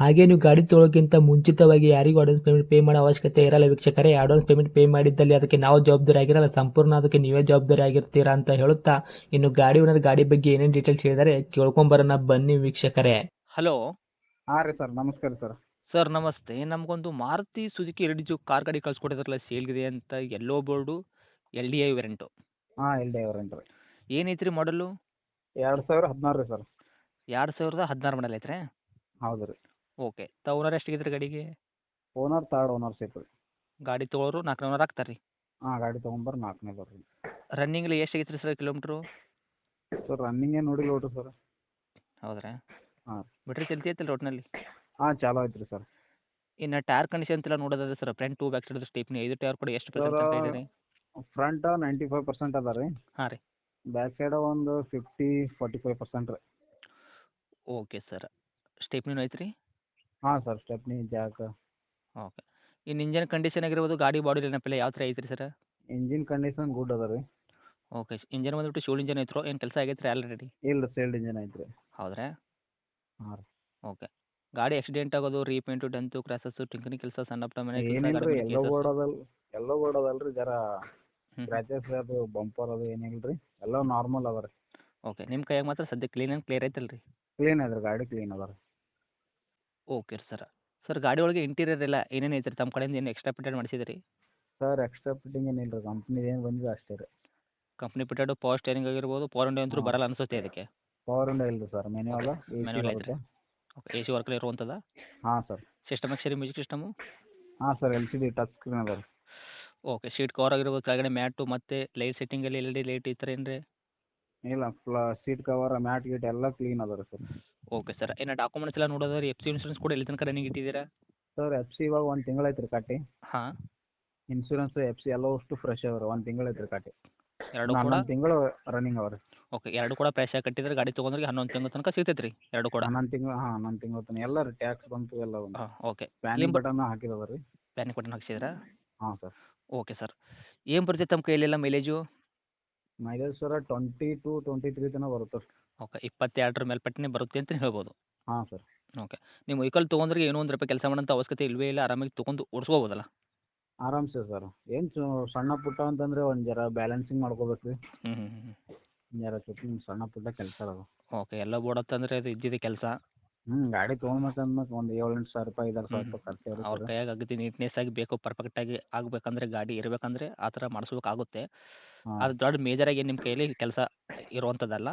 ಹಾಗೆ ನೀವು ಗಾಡಿ ತೊಳೋಕ್ಕಿಂತ ಮುಂಚಿತವಾಗಿ ಯಾರಿಗೂ ಅಡ್ವಾನ್ಸ್ ಪೇಮೆಂಟ್ ಪೇ ಮಾಡೋ ಅವಶ್ಯಕತೆ ಇರಲ್ಲ ವೀಕ್ಷಕರೇ. ಅಡ್ವಾನ್ಸ್ ಪೇಮೆಂಟ್ ಪೇ ಮಾಡಿದ್ದಲ್ಲಿ ಅದಕ್ಕೆ ನಾವು ಜವಾಬ್ದಾರಿ ಆಗಿರಲ್ಲ. ಸಂಪೂರ್ಣ ಅದಕ್ಕೆ ನೀವೇ ಜವಾಬ್ದಾರಿ ಆಗಿರ್ತೀರಾ ಅಂತ ಹೇಳುತ್ತಾ ಇನ್ನು ಗಾಡಿ ಓನರ್ ಗಾಡಿ ಬಗ್ಗೆ ಏನೇನು ಡೀಟೇಲ್ಸ್ ಹೇಳಿದರೆ ಕೇಳ್ಕೊಂಬರೋಣ. ಬನ್ನಿ ವೀಕ್ಷಕರೇ. ಹಲೋ ಹಾಂ ರೀ ಸರ್ ನಮಸ್ಕಾರ ಸರ್. ಸರ್ ನಮಸ್ತೆ. ನಮಗೊಂದು ಮಾರುತಿ ಸುಜುಕಿ ಎರಡು ಕಾರ್ ಗಾಡಿ ಕಳ್ಸಿಕೊಟ್ಟಿದ್ರಲ್ಲ ಸೇಲ್ಗಿದೆ ಅಂತ ಎಲ್ಲೋ board L D I variant ಹಾಂ ಎಲ್ ಡಿ ಐ ರೀ. ಏನೈತ್ರಿ ರೀ ಮಾಡಲು ಎರಡು ಸಾವಿರ ಹದಿನಾರು ರೀ ಸರ್. ಎರಡು ಸಾವಿರದ ಹದಿನಾರು ಮಾಡಲ್ ಐತ್ರಿ? ಹೌದು ರೀ. ಓಕೆ ತ ಓನರ್ ಎಷ್ಟಿಗೆ ರೀ ಗಾಡಿಗೆ? ಓನರ್ ತರ್ಡ್ ಓನರ್ಶಿಪ್ ರೀ. ಗಾಡಿ ತೊಗೊಳೋರು ನಾಲ್ಕು ಓನರ್ ಆಗ್ತಾರೆ ರೀ ಹಾಂ ಗಾಡಿ ತೊಗೊಂಬರ್ ನಾಲ್ಕನೇ ಬರ್ರಿ. ರನ್ನಿಂಗ್ಲಿ ಎಷ್ಟು ಆಗೈತೆ ಸರ್ ಕಿಲೋಮೀಟ್ರು? ಸರ್ ರನ್ನಿಂಗ್ ಏನು ನೋಡಿಲ್ಲ ನೋಡ್ರಿ ಸರ್. ಹೌದ್ರಾ? ಹಾಂ. ಬಿಟ್ರೆ ಚಲ್ತಿ ಐತಲ್ಲ ರೋಡ್ನಲ್ಲಿ ಹಾಂ ಚಾಲೋ ಐತ್ರಿ ಸರ್. ಇನ್ನು ಟೈರ್ ಕಂಡೀಷನ್ ಎಲ್ಲ ನೋಡೋದಾದ್ರೆ sir front two back side stepney ಐದು ಟೈರ್ ಕೂಡ ಎಷ್ಟು ಪರ್ಸೆಂಟ್ ಅಂತ ಇದೆ ರೀ ಫ್ರಂಟ್ ನೈಂಟಿ ಫೈವ್ ಪರ್ಸೆಂಟ್ ಅದ ರೀ. ಹಾಂ ರೀ. ಬ್ಯಾಕ್ ಸೈಡ್ ಒಂದು ಫಿಫ್ಟಿ ಫಾರ್ಟಿ ಫೈವ್ ಪರ್ಸೆಂಟ್ ರೀ. Okay sir. ಸ್ಟೇಪ್ನಿನೂ ಐತ್ರಿ? ಹಾಂ ಸರ್ ಸ್ಟೆಪ್ನಿ ಜಾಕ್ ಓಕೆ ಇನ್ನು ಇಂಜಿನ್ ಕಂಡೀಷನ್ ಆಗಿರ್ಬೋದು ಗಾಡಿ ಬಾಡಿ ನೆನಪಿಲ್ಲ ಯಾವ ಥರ ಐತ್ರಿ ಸರ್ ಇಂಜಿನ್ ಕಂಡೀಷನ್ ಗುಡ್ ಅದ ರೀ. ಓಕೆ ಇಂಜಿನ್ ಬಂದ್ಬಿಟ್ಟು ಶೂಲ್ ಇಂಜನ್ ಐತ್ರೋ ಏನು ಕೆಲಸ ಆಗೈತ್ರಿ ಆಲ್ರೆಡಿ ಇಲ್ಲ ಸೇಲ್ಡ್ ಇಂಜಿನ್ ಐತ್ರಿ. ಹೌದ್ರೆ? ಹಾಂ ರೀ. ಓಕೆ ಗಾಡಿ ಆಕ್ಸಿಡೆಂಟ್ ಆಗೋದು ರೀಪೇಂಟು ಡೆಂತು ಕ್ರಾಸಸ್ಸು ಟಿಂಕನಿ ಕೆಲಸ ಸಣ್ಣ ಪುಟ್ಟ ಮನೆ ಎಲ್ಲೋ ಬೋರ್ಡ್ ಎಲ್ಲೋ ಬೋರ್ಡ್ ಜರ ಕ್ರಾಚಸ್ ಸ್ಕ್ರಾಚಸ್ ಅದು ಬಂಪರ್ ಅದು ಏನಿಲ್ಲ ರೀ ಎಲ್ಲ ನಾರ್ಮಲ್ ಅದ ರೀ. ಓಕೆ ನಿಮ್ಮ ಕೈಯಾಗ ಮಾತ್ರ ಸದ್ಯ ಕ್ಲೀನ್ ಆ್ಯಂಡ್ ಕ್ಲಿಯರ್ ಐತಲ್ರಿ? ಕ್ಲೀನ್ ಅದ ರೀ ಗಾಡಿ ಕ್ಲೀನ್ ಅದ ರೀ. Okay sir. ಸರ್ ಗಾಡಿ ಒಳಗೆ ಇಂಟೀರಿಯರ್ ಎಲ್ಲ ಏನೇನು ಐತೆ ರೀ ತಮ್ಮ ಕಡೆಯಿಂದ ಏನು ಎಕ್ಸ್ಟ್ರಾ ಫಿಟೆಡ್ ಮಾಡಿಸಿದ್ರಿ? ಸರ್ ಎಕ್ಸ್ಟ್ರಾ ಫಿಟ್ಟಿಂಗ್ ಏನಿಲ್ಲ ರೀ ಕಂಪ್ನಿದು ಏನು ಬಂದಿದೆ ಅಷ್ಟೇ ರೀ. ಕಂಪ್ನಿ ಫಿಟೆಡು ಪವರ್ ಸ್ಟೇರಿಂಗ್ ಆಗಿರ್ಬೋದು ಪವರ್ ಇಂಡಿಯಾ ಅಂತೂ ಹಾಂ. ಬರಲ್ಲ ಅನ್ಸುತ್ತೆ ಅದಕ್ಕೆ ಪವರ್ ಇಂಡ ಇಲ್ಲ ಸರ್. ಮೆನ್ಯುವಲ್ Manual ಐತ್ರಿ? ಓಕೆ ಎ ಸಿ ವರ್ಕಲ್ಲಿ ಇರುವಂಥದ್ದು ಹಾಂ ಸರ್. ಸಿಸ್ಟಮ್ ಸರಿ ಮ್ಯೂಸಿಕ್ ಸಿಸ್ಟಮು ಹಾಂ sir. L C D touch screen ಅದ ರೀ. ಓಕೆ ಸೀಟ್ ಕವರ್ ಆಗಿರ್ಬೋದು ಕೆಳಗಡೆ ಮ್ಯಾಟು ಮತ್ತು ಲೈಟ್ ಸೆಟ್ಟಿಂಗಲ್ಲಿ ಎಲ್ ಇ ಡಿ ಲೈಟ್ ಈ ಥರ ಏನು ರೀ ಇಲ್ಲ ಫ್ಲಾ ಸೀಟ್ ಕವರ್ ಮ್ಯಾಟ್ ಗೀಟ್ ಎಲ್ಲ ಕ್ಲೀನ್ ಅದ ರೀ ಸರ್ ಓಕೆ ಸರ್ ಇನ್ನು ಡಾಕ್ಯುಮೆಂಟ್ಸ್ ಎಲ್ಲ ನೋಡೋದಾದ್ರೆ ಎಫ್ ಸಿ ಇನ್ಶೂರೆನ್ಸ್ ಕೂಡ ಎಲ್ಲಿ ತನಕ ರನ್ನಿಂಗ್ ಇಟ್ಟಿದ್ದೀರಾ? ಸರ್ ಎಫ್ ಸಿ ಇವಾಗ ಒಂದು ತಿಂಗಳು ಐತ್ರಿ ಕಟ್ಟಿ. ಹಾಂ. ಇನ್ಶೂರೆನ್ಸ್ ಎಫ್ ಸಿ ಎಲ್ಲ ಅಷ್ಟು ಫ್ರೆಶ್ ಅವ ರೀ ಒಂದು ತಿಂಗಳು ಐತ್ರಿ ಕಟ್ಟಿ. ಎರಡು ಕೂಡ? ಹನ್ನೊಂದು ತಿಂಗಳು ರನ್ನಿಂಗ್ ಅವ ಓಕೆ ಎರಡು ಕೂಡ ಪ್ರೈಸ್ ಕಟ್ಟಿದ್ರೆ ಗಾಡಿ ತೊಗೊಂಡ್ರೆ ಹನ್ನೊಂದು ತಿಂಗಳ ತನಕ ಸಿಗ್ತೈತೆ ರೀ ಎರಡು ಕೂಡ? ಹನ್ನೊಂದು ತಿಂಗಳು ಹಾಂ ಹನ್ನೊಂದು ತಿಂಗಳು ತನಕ. ಎಲ್ಲ ರೀ ಟ್ಯಾಕ್ಸ್ ಬಂತು ಎಲ್ಲ ಒಂದು ಹಾಂ ಓಕೆ ಪ್ಯಾನಿಂಗ್ ಏನ್ ಬಟನ್ ಹಾಕಿದವ ರೀ ಪ್ಯಾನಿಕ್ ಬಟನ್ ಹಾಕ್ಸಿದ್ರಾ? ಹಾಂ ಸರ್ ಓಕೆ ಸರ್ ಏನು ಬರ್ತೈತೆ ತಮ್ಮ ಕೈಯಲ್ಲೆಲ್ಲ mileage mileage sir twenty two twenty three ತನಕ ಬರುತ್ತೆ ಸರ್. ಓಕೆ ಇಪ್ಪತ್ತೆರಡರ ಮೇಲ್ಪಟ್ಟನೆ ಬರುತ್ತೆ ಅಂತ ಹೇಳ್ಬೋದು. ಹಾಂ ಸರ್. ಓಕೆ ನೀವು ವೆಹಿಕಲ್ ತೊಗೊಂಡ್ರೆ ಏನೋ ಒಂದು ರೂಪಾಯಿ ಕೆಲಸ ಮಾಡೋಂಥ ಅವಶ್ಯಕತೆ ಇಲ್ಲವೇ ಇಲ್ಲ ಆರಾಮಾಗಿ ತೊಗೊಂಡು ಓಡಿಸ್ಕೋಬೋದಲ್ಲ? ಆರಾಮ್ಸೆ ಸರ್ ಏನು ಸಣ್ಣ ಪುಟ್ಟ ಅಂತಂದರೆ ಒಂದು ಜರ ಬ್ಯಾಲೆನ್ಸಿಂಗ್ ಮಾಡ್ಕೋಬೇಕು. ರೀ ಹ್ಞೂ ಹ್ಞೂ ಹ್ಞೂ ಜರ ಸ್ವಲ್ಪ ಸಣ್ಣ ಪುಟ್ಟ ಕೆಲಸ ಅದು. ಓಕೆ ಎಲ್ಲ ಬೋರ್ಡ್ ಅಂತಂದರೆ ಅದು ಇದ್ದಿದೆ ಕೆಲಸ? ಹ್ಞೂ ಗಾಡಿ ತೊಗೊಳ್ಬೇಕಂದ್ಮೇಲೆ ಒಂದು ಏಳು ಎಂಟು ಸಾವಿರ ರೂಪಾಯಿ ಐದಾರು ಸಾವಿರ. ರೂಪಾಯಿ ಖರ್ಚು ಅವ್ರ ಇರುತ್ತೆ. ಕೈಯಾಗ ಅಗದಿ ನೀಟ್ನೆಸ್ ಆಗಿ ಬೇಕು ಪರ್ಫೆಕ್ಟಾಗಿ ಆಗಬೇಕಂದ್ರೆ ಗಾಡಿ ಇರಬೇಕಂದ್ರೆ ಆ ಥರ ಮಾಡಿಸ್ಬೇಕಾಗುತ್ತೆ ಹಾಂ. ಅದು ದೊಡ್ಡ ಮೇಜರ್ ಆಗಿ ನಿಮ್ಮ ಕೈಯಲ್ಲಿ ಕೆಲಸ ಇರುವಂಥದ್ದಲ್ಲ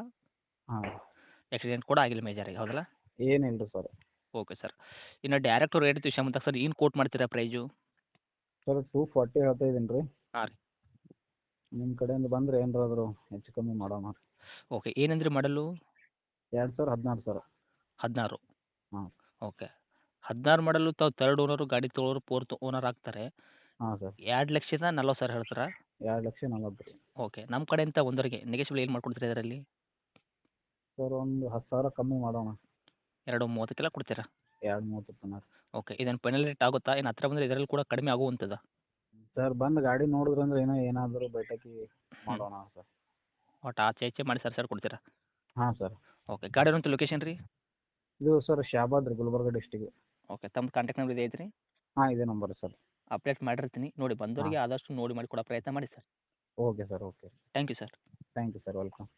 ಹಾಂ. ಆಕ್ಸಿಡೆಂಟ್ ಕೂಡ ಆಗಿಲ್ಲ ಮೇಜರಾಗಿ ಹೌದಲ್ಲ? ಏನಿಲ್ಲ ರೀ ಸರ್ ಓಕೆ ಸರ್ ಇನ್ನು ಡೈರೆಕ್ಟ್ ರೇಟ್ ವಿಷಯ ಬಂದಾಗ ಸರ್ ಏನು ಕೋಟ್ ಮಾಡ್ತೀರಾ ಪ್ರೈಜು ಸರ್ ಟೂ ಫಾರ್ಟಿ ಹೇಳ್ತಾ ಇದ್ದೀನಿ ರೀ. ಹಾಂ ರೀ. ನಿಮ್ಮ ಕಡೆಯಿಂದ ಬಂದರೆ ಏನಾರಾದ್ರು ಹೆಚ್ಚು ಕಮ್ಮಿ ಮಾಡೋಣ. ರೀ ಓಕೆ ಏನಂದ್ರೆ ಮಾಡಲು? ಎರಡು ಸಾವಿರ ಹದಿನಾರು ಸರ್ ಹದಿನಾರು. ಹಾಂ. ಓಕೆ ಹದಿನಾರು ಮಾಡಲು ತಾವು ತರ್ಡ್ ಓನರು ಗಾಡಿ ತೊಗೊಳೋರು ಫೋರ್ತ್ ಓನರ್ ಆಗ್ತಾರೆ. ಹಾಂ ಸರ್ ಎರಡು ಲಕ್ಷದ ನಲ್ವತ್ತು ಸಾವಿರ ಹೇಳ್ತಾರಾ? ಎರಡು ಲಕ್ಷ ನಲ್ವತ್ತು ರೀ ಓಕೆ ನಮ್ಮ ಕಡೆಯಿಂದ ಒಂದರಿಗೆ ನೆಗೆಶಿಬಲ್ ಏನು ಮಾಡ್ಕೊಡ್ತೀರಾ ಇದರಲ್ಲಿ? ಸರ್ ಒಂದು ಹತ್ತು ಸಾವಿರ ಕಮ್ಮಿ ಮಾಡೋಣ. ಎರಡು ಮೂವತ್ತಕ್ಕೆಲ್ಲ ಕೊಡ್ತೀರಾ? ಎರಡು ಮೂವತ್ತು ತನಕ ಓಕೆ ಇದನ್ನು ಫೈನಲ್ ರೇಟ್ ಆಗುತ್ತಾ? ಏನು ಹತ್ರ ಬಂದರೆ ಇದರಲ್ಲಿ ಕೂಡ ಕಡಿಮೆ ಆಗುವಂಥದ್ದು ಸರ್ ಬಂದು ಗಾಡಿ ನೋಡಿದ್ರೆ ಅಂದ್ರೆ ಏನೋ ಏನಾದರೂ ಬೈಟಕಿ ಮಾಡೋಣ ಸರ್. ಒಟ್ಟು ಆಚೆ ಈಚೆ ಮಾಡಿ ಸರ್ ಸರ್ ಕೊಡ್ತೀರಾ? ಹಾಂ ಸರ್. ಓಕೆ ಗಾಡಿ ಅಂತ ಲೊಕೇಶನ್ ರೀ? ಇದು ಸರ್ ಶಾಬಾದ್ ರೀ ಗುಲ್ಬರ್ಗ ಡಿಸ್ಟಿಕ್ ಓಕೆ ತಮ್ಮ ಕಾಂಟ್ಯಾಕ್ಟ್ ನಂಬರ್ ಇದೆ ಐತ್ರಿ? ಹಾಂ ಇದೇ ನಂಬರ್ ಸರ್. ಅಪ್ಡೇಟ್ ಮಾಡಿರ್ತೀನಿ. ನೋಡಿ ಬಂದವರಿಗೆ ಆದಷ್ಟು ನೋಡಿ ಮಾಡಿ ಕೊಡೋ ಪ್ರಯತ್ನ ಮಾಡಿ sir. Okay sir okay. Thank you sir. Thank you sir welcome.